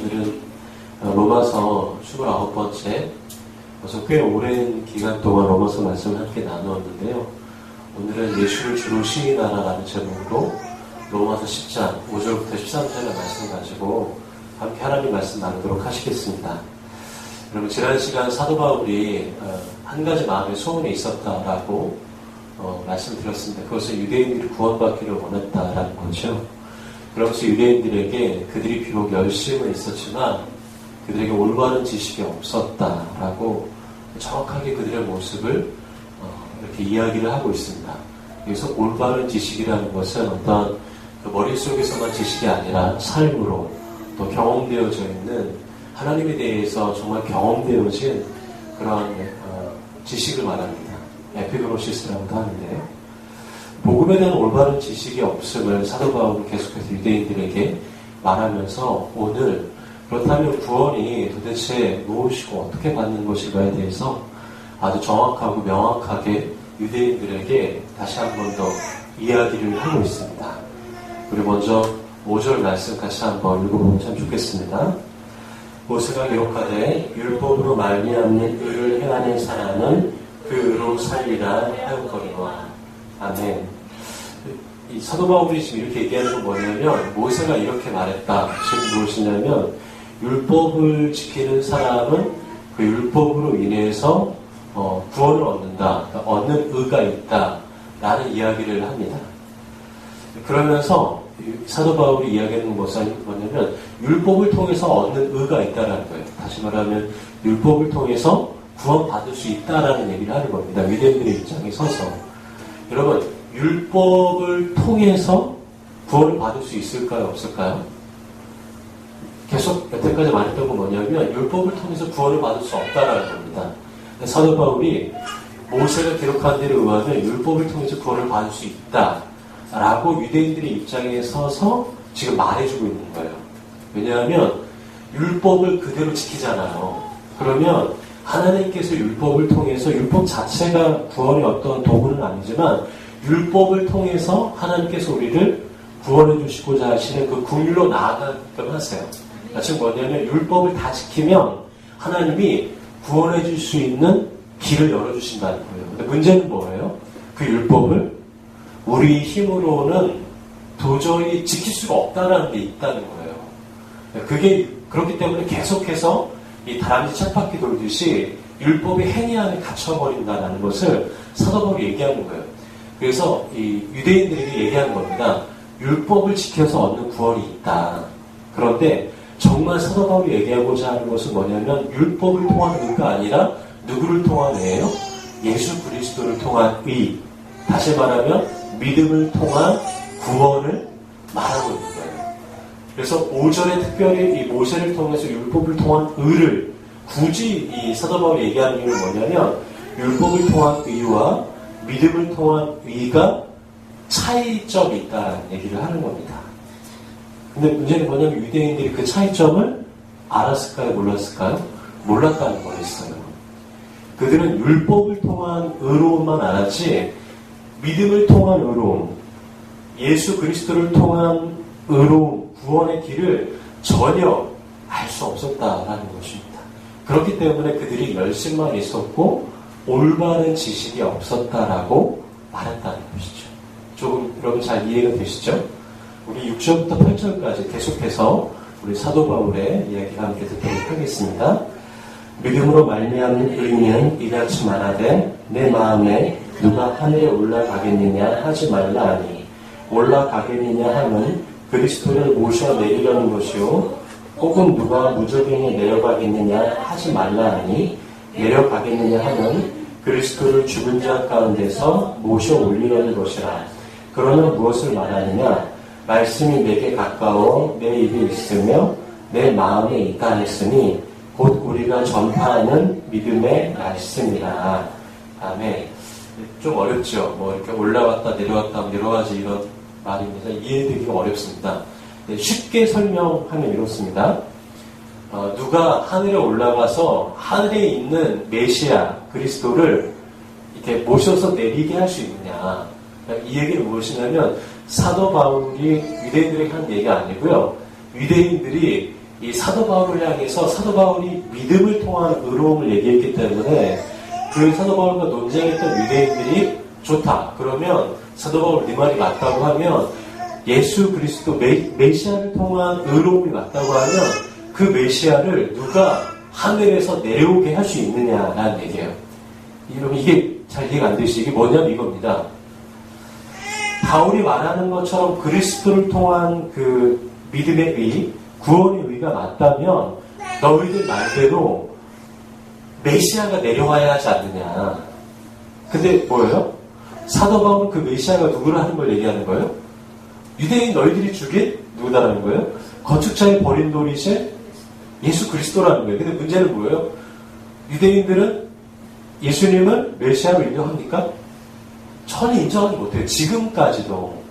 오늘은 어, 로마서 29번째, 그래서 꽤 오랜 기간 동안 로마서 말씀을 함께 나누었는데요. 오늘은 예수를 주로 시인하라라는 제목으로 로마서 10장 5절부터 13절의 말씀 가지고 함께 하나님 말씀 나누도록 하시겠습니다. 여러분 지난 시간 사도 바울이 어, 한 가지 마음의 소원이 있었다라고 어, 말씀드렸습니다. 그것은 유대인들이 구원받기를 원했다라는 거죠. 그러면서 유대인들에게 그들이 비록 열심은 있었지만 그들에게 올바른 지식이 없었다라고 정확하게 그들의 모습을 어, 이렇게 이야기를 하고 있습니다. 여기서 올바른 지식이라는 것은 어떤 그 머릿속에서만 지식이 아니라 삶으로 또 경험되어져 있는 하나님에 대해서 정말 경험되어진 그러한 어, 지식을 말합니다. 에피그노시스라고도 하는데요. 복음에 대한 올바른 지식이 없음을 사도 바울은 계속해서 유대인들에게 말하면서 오늘 그렇다면 구원이 도대체 무엇이고 어떻게 받는 것인가에 대해서 아주 정확하고 명확하게 유대인들에게 다시 한 번 더 이야기를 하고 있습니다. 우리 먼저 5절 말씀 같이 한번 읽어보면 참 좋겠습니다. 모세가 기록하되 율법으로 말미암는 의를 행하는 사람은 그 의로 살리라 하였거니와 아멘. 이 사도 바울이 지금 이렇게 얘기하는 건 뭐냐면 모세가 이렇게 말했다. 지금 무엇이냐면 율법을 지키는 사람은 그 율법으로 인해서 어, 구원을 얻는다. 그러니까 얻는 의가 있다 라는 이야기를 합니다. 그러면서 사도 바울이 이야기하는 것은 뭐냐면 율법을 통해서 얻는 의가 있다라는 거예요. 다시 말하면 율법을 통해서 구원받을 수 있다라는 얘기를 하는 겁니다. 유대인들의 입장에 서서 여러분 율법을 통해서 구원을 받을 수 있을까요? 없을까요? 계속 여태까지 말했던 건 뭐냐면 율법을 통해서 구원을 받을 수 없다라는 겁니다. 사도 바울이 모세가 기록한 대로 의하면 율법을 통해서 구원을 받을 수 있다라고 유대인들의 입장에 서서 지금 말해주고 있는 거예요. 왜냐하면 율법을 그대로 지키잖아요. 그러면 하나님께서 율법을 통해서 율법 자체가 구원의 어떤 도구는 아니지만 율법을 통해서 하나님께서 우리를 구원해 주시고자 하시는 그 국률로 나아가게끔 하세요. 지금 뭐냐면 율법을 다 지키면 하나님이 구원해 줄 수 있는 길을 열어주신다는 거예요. 근데 문제는 뭐예요? 그 율법을 우리 힘으로는 도저히 지킬 수가 없다는 게 있다는 거예요. 그게 그렇기 때문에 계속해서 이 다람쥐 쳇바퀴 돌듯이 율법이 행위 안에 갇혀버린다는 것을 사도 바울이 얘기하는 거예요. 그래서 이 유대인들에게 얘기하는 겁니다. 율법을 지켜서 얻는 구원이 있다. 그런데 정말 사도 바울이 얘기하고자 하는 것은 뭐냐면 율법을 통한 의가 아니라 누구를 통한 의예요? 예수 그리스도를 통한 의. 다시 말하면 믿음을 통한 구원을 말하고 있는 거예요. 그래서 5절에 특별히 이 모세를 통해서 율법을 통한 의를 굳이 이 사도 바울이 얘기하는 이유는 뭐냐면 율법을 통한 의와 믿음을 통한 의가 차이점이 있다는 얘기를 하는 겁니다. 근데 문제는 뭐냐면 유대인들이 그 차이점을 알았을까요? 몰랐을까요? 몰랐다는 거였어요. 그들은 율법을 통한 의로움만 알았지 믿음을 통한 의로움, 예수 그리스도를 통한 의로움, 구원의 길을 전혀 알 수 없었다라는 것입니다. 그렇기 때문에 그들이 열심만 있었고 올바른 지식이 없었다라고 말했다는 것이죠. 조금 여러분 잘 이해가 되시죠? 우리 6절부터 8절까지 계속해서 우리 사도 바울의 이야기를 함께 듣도록 하겠습니다. 믿음으로 말미암는 의인은 이같이 말하되 내 마음에 누가 하늘에 올라가겠느냐 하지 말라 하니 올라가겠느냐 함은 그리스도를 모셔 내리려는 것이요. 혹은 누가 무적행에 내려가겠느냐 하지 말라 하니 내려가겠느냐 하면 그리스도를 죽은 자 가운데서 모셔 올리려는 것이라. 그러면 무엇을 말하느냐? 말씀이 내게 가까워 내 입에 있으며 내 마음에 있다 했으니 곧 우리가 전파하는 믿음의 말씀이라. 아멘. 좀 어렵죠. 뭐 이렇게 올라왔다 내려왔다 여러 가지 이런 말입니다 이해되기가 어렵습니다 네, 쉽게 설명하면 이렇습니다 어, 누가 하늘에 올라가서 하늘에 있는 메시아 그리스도를 이렇게 모셔서 내리게 할 수 있느냐 이 얘기는 무엇이냐면 사도 바울이 유대인들에게 한 얘기가 아니고요. 유대인들이 이 사도 바울을 향해서 사도 바울이 믿음을 통한 의로움을 얘기했기 때문에 그 사도 바울과 논쟁했던 유대인들이 좋다. 그러면 사도 바울 네 말이 맞다고 하면 예수 그리스도 메, 메시아를 통한 의로움이 맞다고 하면 그 메시아를 누가 하늘에서 내려오게 할 수 있느냐라는 얘기예요. 여러분 이게 잘 이해가 안 되시 이게 뭐냐면 이겁니다. 바울이 말하는 것처럼 그리스도를 통한 그 믿음의 의, 구원의 의가 맞다면 너희들 말대로 메시아가 내려와야 하지 않느냐. 근데 뭐예요? 사도 바울은 그 메시아가 누구를 하는 걸 얘기하는 거예요? 유대인 너희들이 죽인 누구다라는 거예요? 건축자의 버린 돌이실 예수 그리스도라는 거예요. 근데 문제는 뭐예요? 유대인들은 예수님을 메시아로 인정합니까? 전혀 인정하지 못해요. 지금까지도.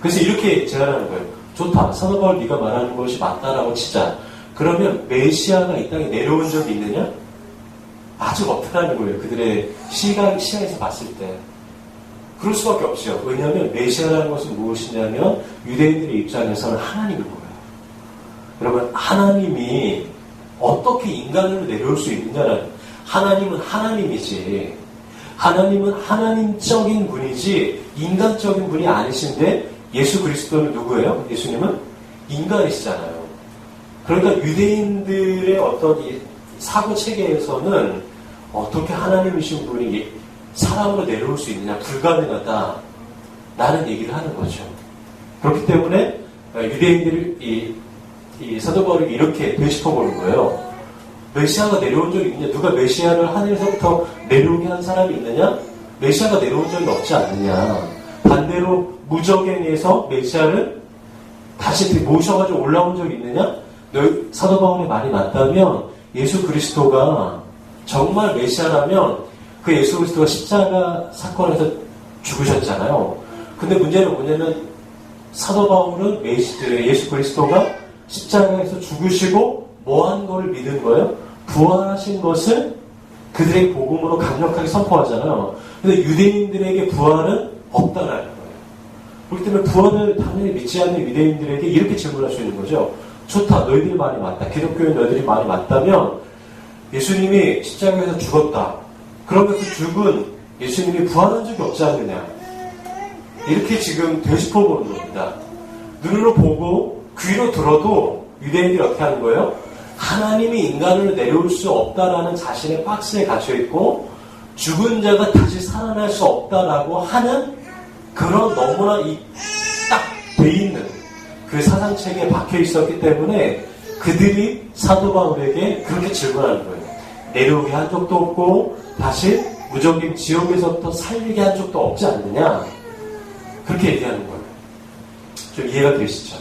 그래서 이렇게 제안하는 거예요. 좋다. 사도 바울 네가 말하는 것이 맞다라고 치자. 그러면 메시아가 이 땅에 내려온 적이 있느냐? 아주 없다는 거예요. 그들의 시각, 시야에서 봤을 때. 그럴 수밖에 없죠. 왜냐하면 메시아라는 것은 무엇이냐면 유대인들의 입장에서는 하나님인 거예요. 여러분, 하나님이 어떻게 인간으로 내려올 수 있느냐는 하나님은 하나님이지. 하나님은 하나님적인 분이지 인간적인 분이 아니신데 예수 그리스도는 누구예요? 예수님은 인간이시잖아요. 그러니까 유대인들의 어떤 이 사고 체계에서는 어떻게 하나님이신 분이 사람으로 내려올 수 있느냐 불가능하다 라는 얘기를 하는 거죠. 그렇기 때문에 유대인들이 이, 이 사도 바울이 이렇게 되짚어 보는 거예요. 메시아가 내려온 적이 있느냐? 누가 메시아를 하늘에서부터 내려오게 한 사람이 있느냐? 메시아가 내려온 적이 없지 않느냐? 반대로 무적행에서 메시아를 다시 모셔가지고 올라온 적이 있느냐? 사도 바울의 말이 맞다면 예수 그리스도가 정말 메시아라면 그 예수 그리스도가 십자가 사건에서 죽으셨잖아요. 근데 문제는 뭐냐면 사도 바울은 예수 그리스도가 십자가에서 죽으시고 뭐한 거를 믿은 거예요? 부활하신 것을 그들의 복음으로 강력하게 선포하잖아요. 근데 유대인들에게 부활은 없다라는 거예요. 그렇기 때문에 부활을 당연히 믿지 않는 유대인들에게 이렇게 질문할 수 있는 거죠. 좋다. 너희들이 말이 맞다. 기독교인 너희들이 말이 맞다면 예수님이 십자가에서 죽었다. 그러면 그 죽은 예수님이 부활한 적이 없지 않느냐. 이렇게 지금 되짚어 보는 겁니다. 눈으로 보고 귀로 들어도 유대인들이 어떻게 하는 거예요? 하나님이 인간을 내려올 수 없다라는 자신의 박스에 갇혀 있고 죽은 자가 다시 살아날 수 없다라고 하는 그런 너무나 딱 돼 있는 그 사상책에 박혀 있었기 때문에 그들이 사도 바울에게 그렇게 질문하는 거예요. 내려오게 한 적도 없고 다시 무적인 지옥에서부터 살리게 한 적도 없지 않느냐 그렇게 얘기하는 거예요. 좀 이해가 되시죠?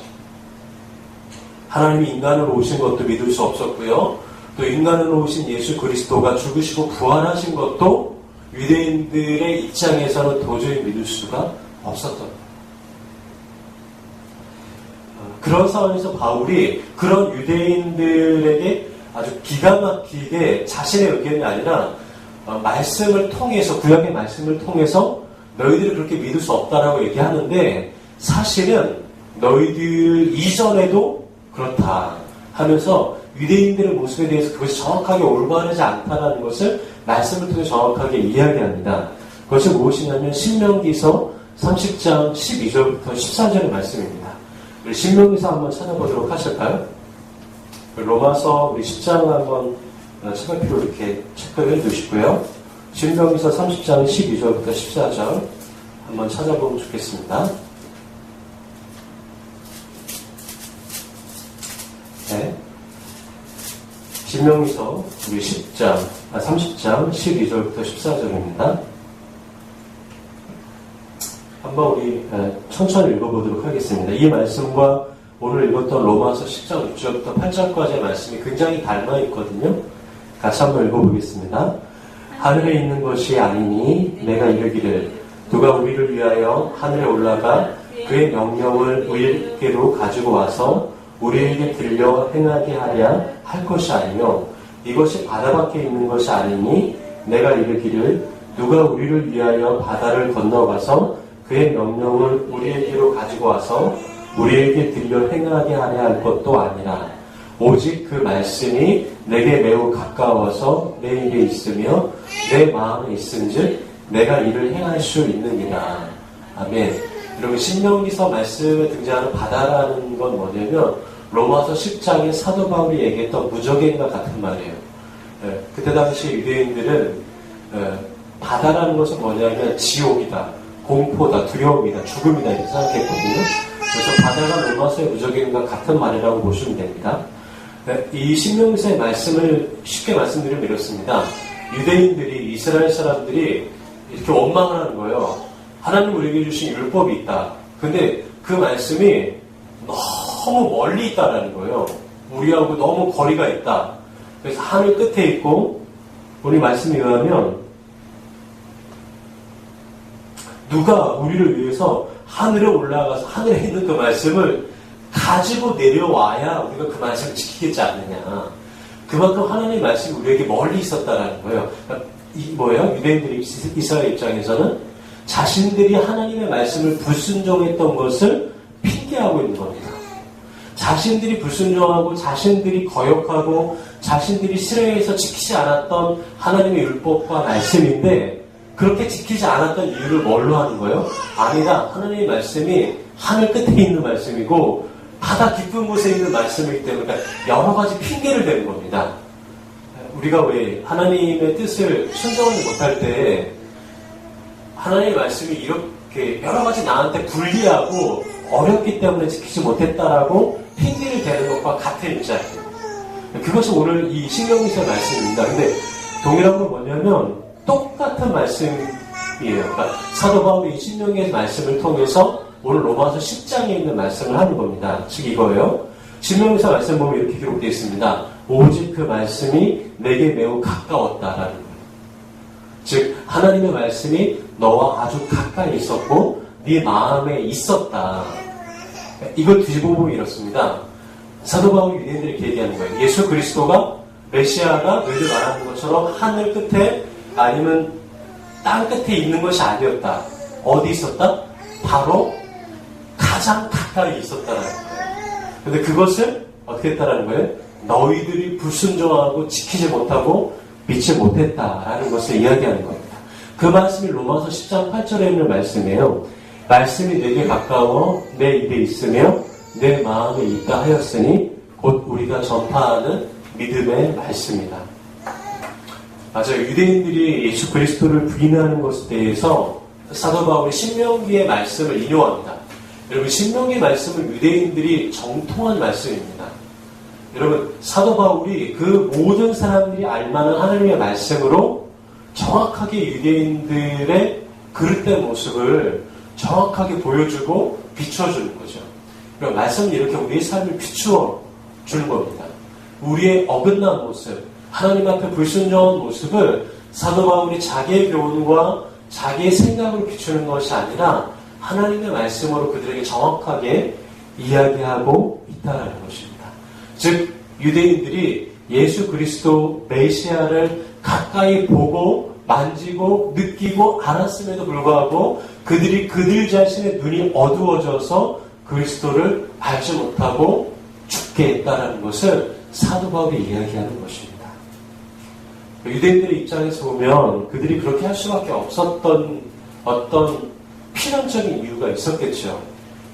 하나님이 인간으로 오신 것도 믿을 수 없었고요. 또 인간으로 오신 예수 그리스도가 죽으시고 부활하신 것도 유대인들의 입장에서는 도저히 믿을 수가 없었던 거예요. 어, 그런 상황에서 바울이 그런 유대인들에게 아주 기가 막히게 자신의 의견이 아니라 어, 말씀을 통해서 구약의 말씀을 통해서 너희들이 그렇게 믿을 수 없다라고 얘기하는데 사실은 너희들 이전에도 그렇다 하면서 유대인들의 모습에 대해서 그것이 정확하게 올바르지 않다는 것을 말씀을 통해 정확하게 이야기합니다. 그것이 무엇이냐면 신명기서 30장 12절부터 14절의 말씀입니다. 우리 신명기서 한번 찾아보도록 하실까요? 로마서 우리 10장 한번 찾아필로 이렇게 체크해 두시고요. 신명기서 30장 12절부터 14절 한번 찾아보면 좋겠습니다. 네. 신명기서 우리 10장, 아, 30장 12절부터 14절입니다. 한번 우리 천천히 읽어보도록 하겠습니다. 이 말씀과 오늘 읽었던 로마서 10장 6절부터 8절까지의 말씀이 굉장히 닮아 있거든요. 같이 한번 읽어보겠습니다. 하늘에 있는 것이 아니니 내가 이르기를 누가 우리를 위하여 하늘에 올라가 그의 명령을 우리에게로 가지고 와서 우리에게 들려 행하게 하랴 할 것이 아니요 이것이 바다 밖에 있는 것이 아니니 내가 이르기를 누가 우리를 위하여 바다를 건너가서 그의 명령을 우리에게로 가지고 와서 우리에게 들려 행하게 하려 할 것도 아니라 오직 그 말씀이 내게 매우 가까워서 내 입에 있으며 내 마음에 있은즉 내가 이를 행할 수 있느니라. 아멘. 여러분 신명기서 말씀에 등장하는 바다라는 건 뭐냐면 로마서 10장에 사도 바울이 얘기했던 무적행과 같은 말이에요. 예, 그때 당시 유대인들은 예, 바다라는 것은 뭐냐면 지옥이다, 공포다, 두려움이다, 죽음이다 이렇게 생각했거든요. 그래서 바다가 로마서의 무적행과 같은 말이라고 보시면 됩니다. 예, 이 신명기서의 말씀을 쉽게 말씀드리면 이렇습니다. 유대인들이 이스라엘 사람들이 이렇게 원망을 하는 거예요. 하나님 우리에게 주신 율법이 있다. 근데 그 말씀이 너무 멀리 있다라는 거예요. 우리하고 너무 거리가 있다. 그래서 하늘 끝에 있고 우리 말씀에 의하면 누가 우리를 위해서 하늘에 올라가서 하늘에 있는 그 말씀을 가지고 내려와야 우리가 그 말씀을 지키겠지 않느냐. 그만큼 하나님의 말씀이 우리에게 멀리 있었다라는 거예요. 그러니까 이 뭐예요? 유대인들이 이스라엘 입장에서는 자신들이 하나님의 말씀을 불순종했던 것을 핑계하고 있는 겁니다. 자신들이 불순종하고 자신들이 거역하고 자신들이 실행해서 지키지 않았던 하나님의 율법과 말씀인데 그렇게 지키지 않았던 이유를 뭘로 하는 거예요? 아니다. 하나님의 말씀이 하늘 끝에 있는 말씀이고 바다 깊은 곳에 있는 말씀이기 때문에 그러니까 여러 가지 핑계를 대는 겁니다. 우리가 왜 하나님의 뜻을 순종하지 못할 때 하나님의 말씀이 이렇게 여러 가지 나한테 불리하고 어렵기 때문에 지키지 못했다라고 핑계를 대는 것과 같은 입장이에요. 그것이 오늘 이 신경기서의 말씀입니다. 근데 동일한 건 뭐냐면 똑같은 말씀이에요. 그러니까 사도 바울이 이 신명기의 말씀을 통해서 오늘 로마서 10장에 있는 말씀을 하는 겁니다. 즉 이거예요. 신명기서 말씀 보면 이렇게 기록되어 있습니다. 오직 그 말씀이 내게 매우 가까웠다라는 거예요. 즉 하나님의 말씀이 너와 아주 가까이 있었고 네 마음에 있었다. 이걸 뒤집어 보면 이렇습니다. 사도 바울이 유대인들에게 얘기하는 거예요. 예수 그리스도가 메시아가 너희들 말하는 것처럼 하늘 끝에 아니면 땅 끝에 있는 것이 아니었다. 어디 있었다? 바로 가장 가까이 있었다는 거예요. 근데 그것을 어떻게 했다라는 거예요? 너희들이 불순종하고 지키지 못하고 믿지 못했다라는 것을 이야기하는 겁니다. 그 말씀이 로마서 10장 8절에 있는 말씀이에요. 말씀이 내게 가까워 내 입에 있으며 내 마음에 있다 하였으니 곧 우리가 전파하는 믿음의 말씀이다. 맞아요. 유대인들이 예수 그리스도를 부인하는 것에 대해서 사도 바울이 신명기의 말씀을 인용합니다. 여러분 신명기의 말씀은 유대인들이 정통한 말씀입니다. 여러분 사도 바울이 그 모든 사람들이 알만한 하나님의 말씀으로 정확하게 유대인들의 그릇된 모습을 정확하게 보여주고 비춰주는 거죠. 그럼 말씀은 이렇게 우리의 삶을 비추어 주는 겁니다. 우리의 어긋난 모습, 하나님 앞에 불순종한 모습을 사도 바울이 자기의 교훈과 자기의 생각으로 비추는 것이 아니라 하나님의 말씀으로 그들에게 정확하게 이야기하고 있다는 것입니다. 즉 유대인들이 예수 그리스도 메시아를 가까이 보고 만지고 느끼고 알았음에도 불구하고 그들이 그들 자신의 눈이 어두워져서 그리스도를 알지 못하고 죽게 했다는 것을 사도 바울이 이야기하는 것입니다. 유대인들의 입장에서 보면 그들이 그렇게 할 수밖에 없었던 어떤 필연적인 이유가 있었겠죠.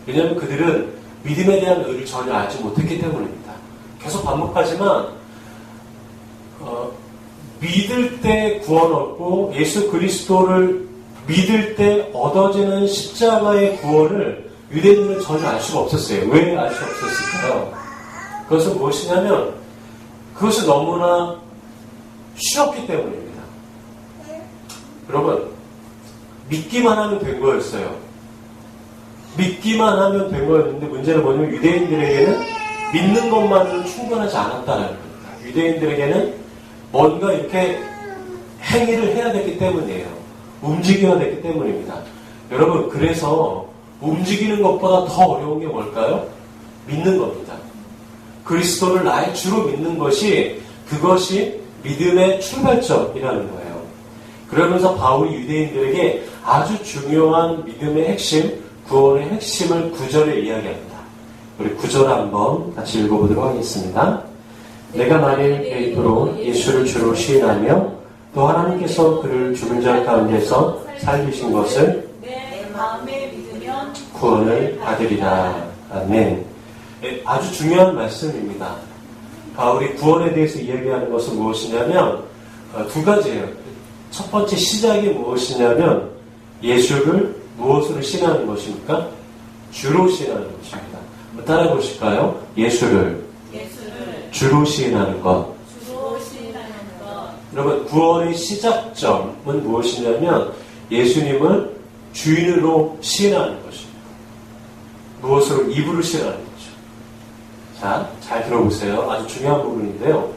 왜냐하면 그들은 믿음에 대한 의를 전혀 알지 못했기 때문입니다. 계속 반복하지만 어, 믿을 때 구원 얻고 예수 그리스도를 믿을 때 얻어지는 십자가의 구원을 유대인들은 전혀 알 수가 없었어요. 왜 알 수 없었을까요? 그것은 무엇이냐면 그것이 너무나 쉬웠기 때문입니다. 여러분 믿기만 하면 된 거였어요. 믿기만 하면 된 거였는데 문제는 뭐냐면 유대인들에게는 믿는 것만으로 충분하지 않았다는 겁니다. 유대인들에게는 뭔가 이렇게 행위를 해야 됐기 때문이에요. 움직여야 됐기 때문입니다. 여러분, 그래서 움직이는 것보다 더 어려운 게 뭘까요? 믿는 겁니다. 그리스도를 나의 주로 믿는 것이 그것이 믿음의 출발점이라는 거예요. 그러면서 바울이 유대인들에게 아주 중요한 믿음의 핵심, 구원의 핵심을 구절에 이야기합니다. 우리 구절 한번 같이 읽어보도록 하겠습니다. 내가 만일 베이토로 예수를 주로 시인하며 또 하나님께서 그를 죽은 자 가운데서 살리신 것을 내 마음에 믿으면 구원을 받으리라. 아멘. 예, 아주 중요한 말씀입니다. 바울이 구원에 대해서 이야기하는 것은 무엇이냐면 어, 두 가지예요. 첫 번째 시작이 무엇이냐면 예수를 무엇으로 신하는 것입니까? 주로 신하는 것입니다. 따라 보실까요? 예수를 예수를 주로 시인하는 것. 주로 신하는 것 여러분 구원의 시작점은 무엇이냐면 예수님을 주인으로 시인하는 것입니다. 무엇으로 입으로 시인하는 거죠. 자, 잘 들어보세요. 아주 중요한 부분인데요.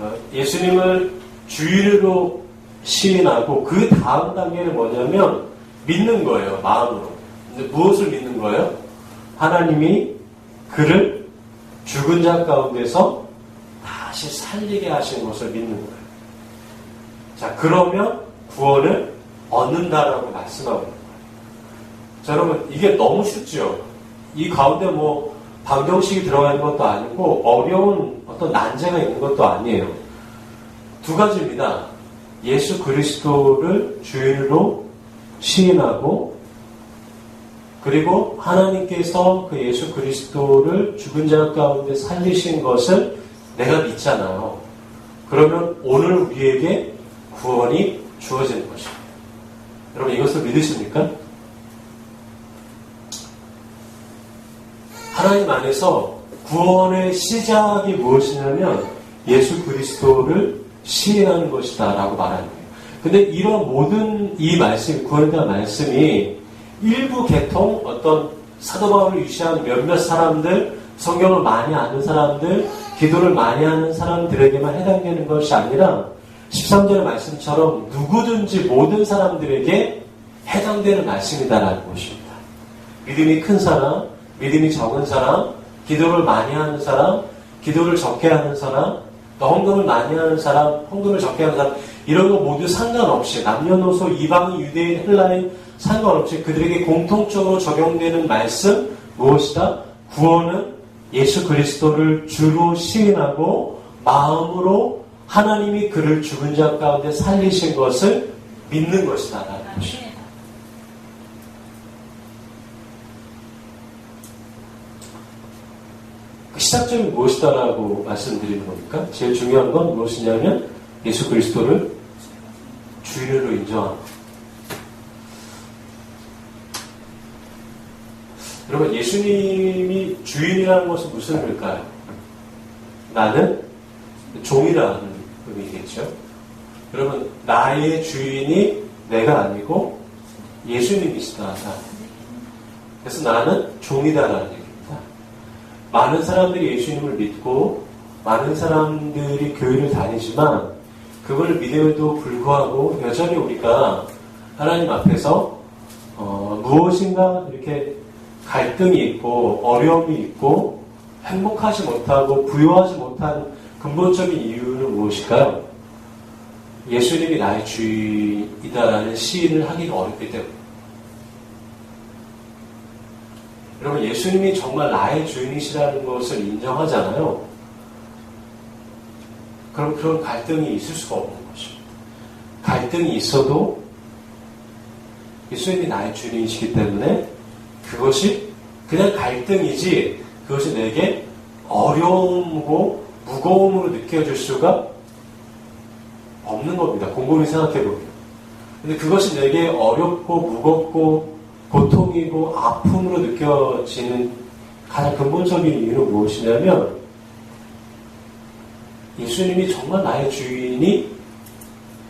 어, 예수님을 주인으로 시인하고 그 다음 단계는 뭐냐면 믿는 거예요. 마음으로. 근데 무엇을 믿는 거예요? 하나님이 그를 죽은 자 가운데서 다시 살리게 하신 것을 믿는 거예요. 자, 그러면 구원을 얻는다라고 말씀하고 있는 거예요. 자, 여러분, 이게 너무 쉽죠? 이 가운데 뭐, 방정식이 들어가 있는 것도 아니고, 어려운 어떤 난제가 있는 것도 아니에요. 두 가지입니다. 예수 그리스도를 주인으로 시인하고, 그리고 하나님께서 그 예수 그리스도를 죽은 자 가운데 살리신 것을 내가 믿잖아요. 그러면 오늘 우리에게 구원이 주어지는 것입니다. 여러분 이것을 믿으십니까? 하나님 안에서 구원의 시작이 무엇이냐면 예수 그리스도를 시인하는 것이다 라고 말하는 거예요. 근데 이런 모든 이 말씀, 대한 말씀이 일부 계통, 어떤 사도 바울을 유시한 몇몇 사람들, 성경을 많이 아는 사람들, 기도를 많이 하는 사람들에게만 해당되는 것이 아니라 13절의 말씀처럼 누구든지 모든 사람들에게 해당되는 말씀이다라는 것입니다. 믿음이 큰 사람, 믿음이 적은 사람, 기도를 많이 하는 사람, 기도를 적게 하는 사람, 또 헌금을 많이 하는 사람, 헌금을 적게 하는 사람, 이런 거 모두 상관없이 남녀노소 이방인 유대인 헬라인 상관없이 그들에게 공통적으로 적용되는 말씀 무엇이다? 구원은 예수 그리스도를 주로 시인하고 마음으로 하나님이 그를 죽은 자 가운데 살리신 것을 믿는 것이다. 라는 것입니다. 아멘 그 시작점이 무엇이다라고 말씀드리는 겁니까? 제일 중요한 건 무엇이냐면 예수 그리스도를 주인으로 인정하는 것. 여러분 예수님이 주인이라는 것은 무슨 의미일까요? 나는 종이라는 의미겠죠. 여러분 나의 주인이 내가 아니고 예수님이시다. 그래서 나는 종이다라는 얘기입니다. 많은 사람들이 예수님을 믿고 많은 사람들이 교회를 다니지만 그걸 믿음에도 불구하고 여전히 우리가 하나님 앞에서 어, 무엇인가 이렇게 갈등이 있고 어려움이 있고 행복하지 못하고 부유하지 못한 근본적인 이유는 무엇일까요? 예수님이 나의 주인이다라는 시인을 하기가 어렵기 때문에 여러분 예수님이 정말 나의 주인이시라는 것을 인정하잖아요. 그럼 그런 갈등이 있을 수가 없는 것입니다. 갈등이 있어도 예수님이 나의 주인이시기 때문에 그것이 그냥 갈등이지 그것이 내게 어려움고 무거움으로 느껴질 수가 없는 겁니다. 곰곰이 생각해 보면. 근데 그것이 내게 어렵고 무겁고 고통이고 아픔으로 느껴지는 가장 근본적인 이유는 무엇이냐면 예수님이 정말 나의 주인이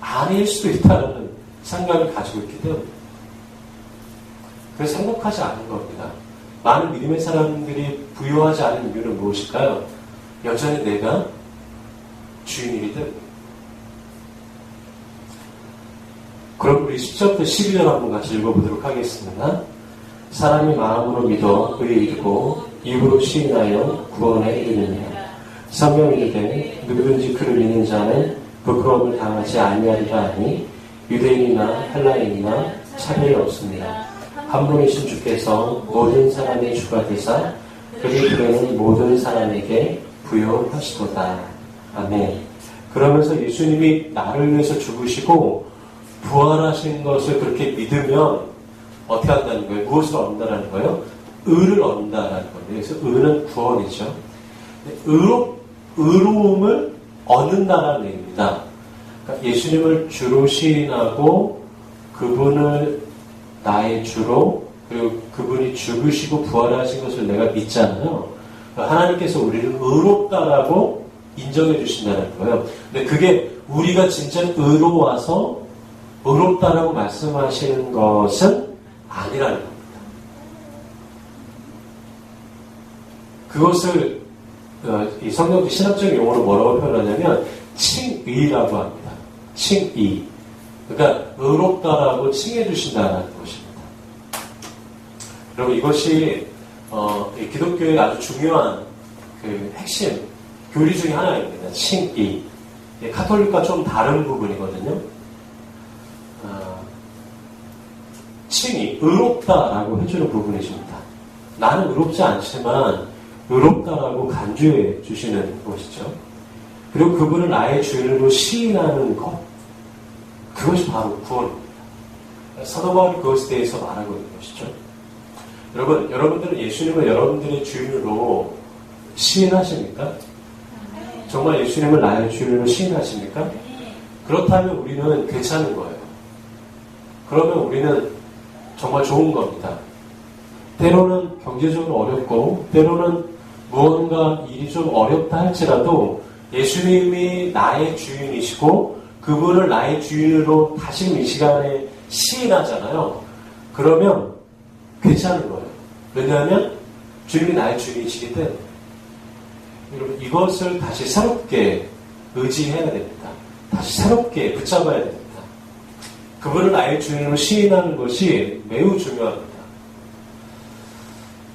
아닐 수도 있다는 생각을 가지고 있기 때문에 그래서 행복하지 않은 겁니다. 많은 믿음의 사람들이 부유하지 않은 이유는 무엇일까요? 여전히 내가 주인이기 때문에 그럼 우리 10절부터 12절 한번 같이 읽어보도록 하겠습니다. 사람이 마음으로 믿어 의에 이르고 입으로 시인하여 구원에 이르느니라. 성경이 이르되 누구든지 그를 믿는 자는 부끄러움을 당하지 아니하리라 하니 유대인이나 헬라인이나 차별이 없습니다. 한 분이신 주께서 모든 사람의 주가 되사 그리 그에는 모든 사람에게 부여하시도다. 아멘. 그러면서 예수님이 나를 위해서 죽으시고 부활하신 것을 그렇게 믿으면 어떻게 한다는 거예요? 무엇을 얻는다는 거예요? 의를 얻는다는 거예요. 그래서 의는 구원이죠. 의로, 의로움을 얻는다는 얘기입니다. 그러니까 예수님을 주로 시인하고 그분을 나의 주로 그리고 그분이 죽으시고 부활하신 것을 내가 믿잖아요. 그러니까 하나님께서 우리를 의롭다라고 인정해 주신다는 거예요. 근데 그게 우리가 진짜 의로워서 의롭다라고 말씀하시는 것은 아니라는 겁니다. 그것을 어, 이 성경 신학적 용어로 뭐라고 표현하냐면 칭의라고 합니다. 칭의. 그러니까 의롭다라고 칭해 주신다는 것입니다. 여러분 이것이 어, 이 기독교의 아주 중요한 그 핵심 교리 중에 하나입니다. 칭의. 이 카톨릭과 좀 다른 부분이거든요. 어, 칭의, 의롭다라고 해주는 부분이십니다. 나는 의롭지 않지만 의롭다라고 간주해 주시는 것이죠. 그리고 그분을 나의 주인으로 시인하는 것. 그것이 바로 구원입니다. 사도 바울이 그것에 대해서 말하고 있는 것이죠. 여러분, 여러분들은 예수님을 여러분들의 주인으로 시인하십니까? 정말 예수님을 나의 주인으로 시인하십니까? 그렇다면 우리는 괜찮은 거예요. 그러면 우리는 정말 좋은 겁니다. 때로는 경제적으로 어렵고, 때로는 무언가 일이 좀 어렵다 할지라도 예수님이 나의 주인이시고, 그분을 나의 주인으로 다시 이 시간에 시인하잖아요. 그러면 괜찮은 거예요. 왜냐하면 주님이 나의 주인이시기 때문에. 여러분, 이것을 다시 새롭게 의지해야 됩니다. 다시 새롭게 붙잡아야 됩니다. 그분을 나의 주인으로 시인하는 것이 매우 중요합니다.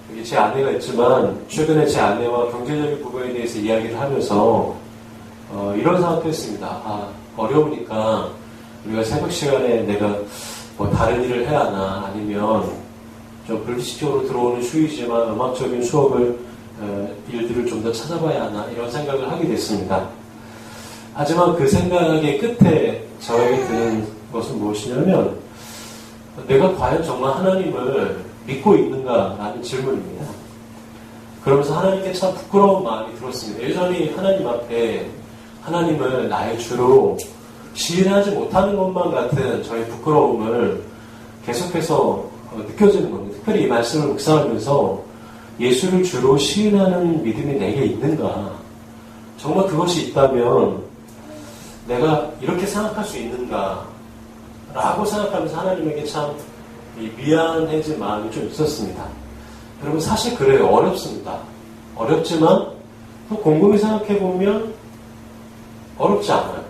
여기 제 아내가 있지만, 최근에 제 아내와 경제적인 부분에 대해서 이야기를 하면서, 어, 이런 생각도 했습니다. 아, 어려우니까 우리가 새벽 시간에 내가 뭐 다른 일을 해야 하나, 아니면 좀 불규칙적으로 들어오는 수이지만 음악적인 수업을 어, 일들을 좀 더 찾아봐야 하나 이런 생각을 하게 됐습니다. 하지만 그 생각의 끝에 저에게 드는 것은 무엇이냐면 내가 과연 정말 하나님을 믿고 있는가라는 질문입니다. 그러면서 하나님께 참 부끄러운 마음이 들었습니다. 여전히 하나님 앞에 하나님을 나의 주로 시인하지 못하는 것만 같은 저의 부끄러움을 계속해서 어, 느껴지는 겁니다. 특별히 이 말씀을 묵상하면서 예수를 주로 시인하는 믿음이 내게 있는가? 정말 그것이 있다면 내가 이렇게 생각할 수 있는가? 라고 생각하면서 하나님에게 참 미안해진 마음이 좀 있었습니다. 여러분 사실 그래요. 어렵습니다. 어렵지만 또 곰곰이 생각해보면 어렵지 않아요.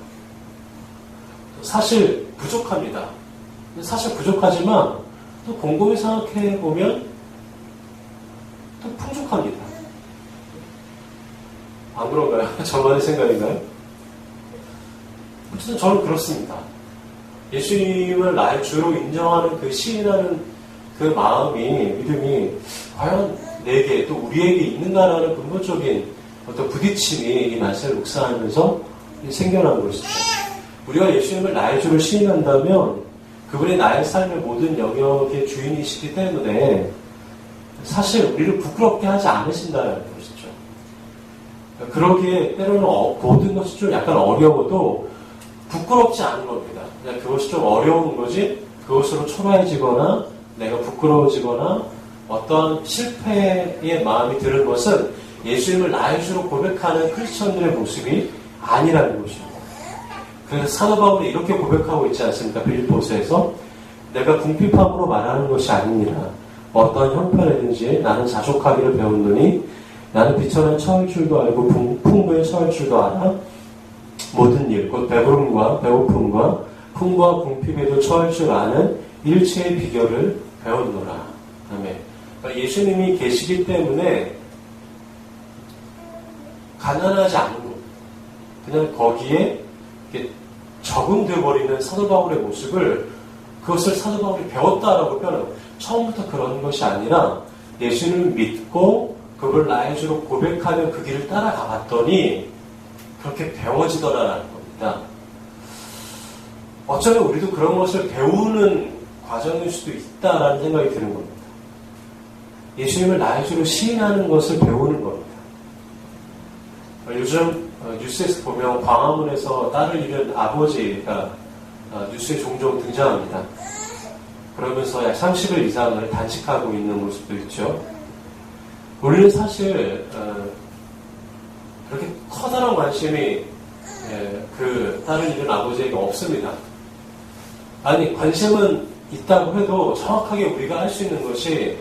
사실 부족합니다. 사실 부족하지만 또 곰곰이 생각해보면 또 풍족합니다. 안 그런가요? 저만의 생각인가요? 어쨌든 저는 그렇습니다. 예수님을 나의 주로 인정하는 그 시인하는 그 마음이, 믿음이 과연 내게 또 우리에게 있는가라는 근본적인 어떤 부딪힘이 이 말씀을 묵상하면서 생겨난 것이죠. 우리가 예수님을 나의 주로 시인한다면 그분이 나의 삶의 모든 영역의 주인이시기 때문에 사실 우리를 부끄럽게 하지 않으신다는 것이죠. 그러기에 때로는 어, 모든 것이 좀 약간 어려워도 부끄럽지 않은 겁니다. 그냥 그것이 좀 어려운 거지 그것으로 초라해지거나 내가 부끄러워지거나 어떤 실패의 마음이 드는 것은 예수님을 나의 주로 고백하는 크리스천들의 모습이 아니라는 것입니다. 그래서 사도 바울이 이렇게 고백하고 있지 않습니까? 빌립보서에서 내가 궁핍함으로 말하는 것이 아니니라 어떠한 형편이든지 나는 자족하기를 배웠느니 나는 비천한 처할 줄도 알고 풍, 풍부에 처할 줄도 알아 모든 일, 곧 배부름과 배고픔과 풍부와 궁핍에도 처할 줄 아는 일체의 비결을 배웠노라. 아멘. 그러니까 예수님이 계시기 때문에 가난하지 것. 그냥 거기에 적응돼 버리는 사도 바울의 모습을 그것을 사도 바울이 배웠다라고 표현하고 처음부터 그런 것이 아니라 예수님을 믿고 그걸 나의 주로 고백하며 그 길을 따라가 봤더니 그렇게 배워지더라라는 겁니다. 어쩌면 우리도 그런 것을 배우는 과정일 수도 있다라는 생각이 드는 겁니다. 예수님을 나의 주로 시인하는 것을 배우는 겁니다. 어, 요즘 어, 뉴스에서 보면 광화문에서 딸을 잃은 아버지가 어, 뉴스에 종종 등장합니다. 그러면서 약 30일 이상을 단식하고 있는 모습도 있죠. 우리는 사실 어, 그렇게 커다란 관심이 예, 그 딸을 잃은 아버지에게 없습니다. 아니 관심은 있다고 해도 정확하게 우리가 할 수 있는 것이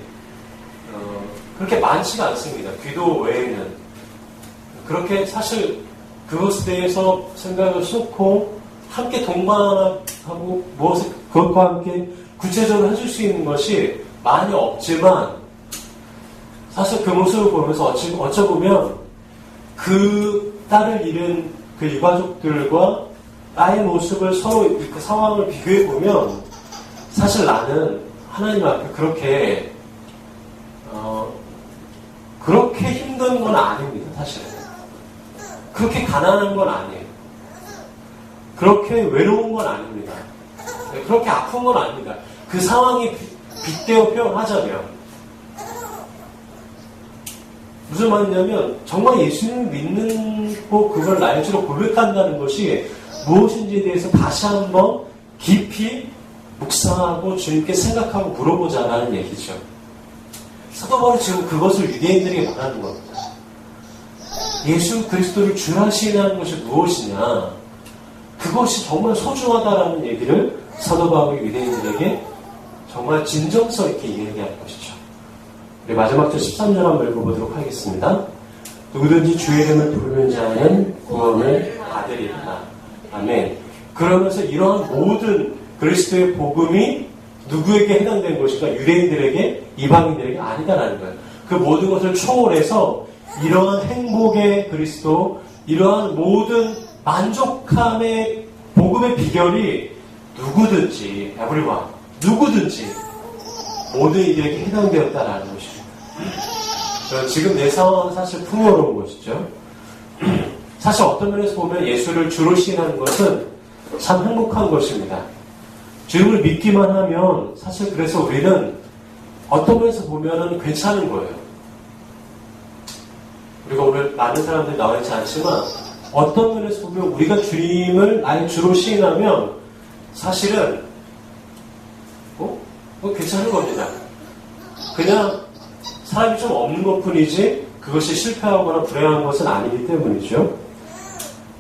어, 그렇게 많지가 않습니다. 기도 외에는 그렇게 사실 그것에 대해서 생각을 쏟고 함께 동반하고 무엇을 그것과 함께 구체적으로 해줄 수 있는 것이 많이 없지만 사실 그 모습을 보면서 어찌, 어쩌보면 그 딸을 잃은 그 유가족들과 나의 모습을 서로 그 상황을 비교해 보면 사실 나는 하나님 앞에 그렇게 어, 그렇게 힘든 건 아닙니다 사실. 그렇게 가난한 건 아니에요. 그렇게 외로운 건 아닙니다. 네, 그렇게 아픈 건 아닙니다. 그 상황이 빗- 빗대어 표현하자면 무슨 말이냐면 정말 예수님을 믿는 고 그걸 주로 고백한다는 것이 무엇인지에 대해서 다시 한번 깊이 묵상하고 주님께 생각하고 물어보자라는 얘기죠. 사도 바울이 지금 그것을 유대인들에게 말하는 겁니다. 예수 그리스도를 주라 시인하는 것이 무엇이냐? 그것이 정말 소중하다라는 얘기를 사도 바울이 유대인들에게 정말 진정성 있게 이야기하는 것이죠. 마지막 절 13절 한번 읽어보도록 하겠습니다. 누구든지 주의 이름을 부르는 자는 구원을 받으리라. 아멘. 그러면서 이러한 모든 그리스도의 복음이 누구에게 해당된 것인가? 유대인들에게, 이방인들에게 아니다라는 거예요. 그 모든 것을 초월해서 이러한 행복의 그리스도, 이러한 모든 만족함의 복음의 비결이 누구든지, 에브리와 누구든지 모든 이들에게 해당되었다라는. 어, 지금 내 상황은 사실 풍요로운 것이죠. 사실 어떤 면에서 보면 예수를 주로 시인하는 것은 참 행복한 것입니다. 주님을 믿기만 하면 사실 그래서 우리는 어떤 면에서 보면은 괜찮은 거예요. 우리가 오늘 많은 사람들이 나와 있지 않지만 어떤 면에서 보면 우리가 주님을 나의 주로 시인하면 사실은 어? 어, 괜찮은 겁니다. 그냥 사람이 좀 없는 것 뿐이지 그것이 실패하거나 불행한 것은 아니기 때문이죠.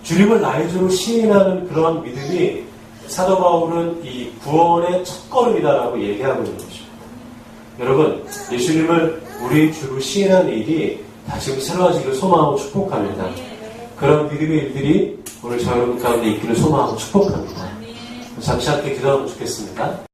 주님을 나의 주로 시인하는 그러한 믿음이 사도 바울은 이 구원의 첫 걸음이다라고 얘기하고 있는 것입니다. 여러분, 예수님을 우리 주로 시인하는 일이 다시 새로워지기를 소망하고 축복합니다. 그런 믿음의 일들이 오늘 저 여러분 가운데 있기를 소망하고 축복합니다. 잠시 함께 기도하면 좋겠습니다.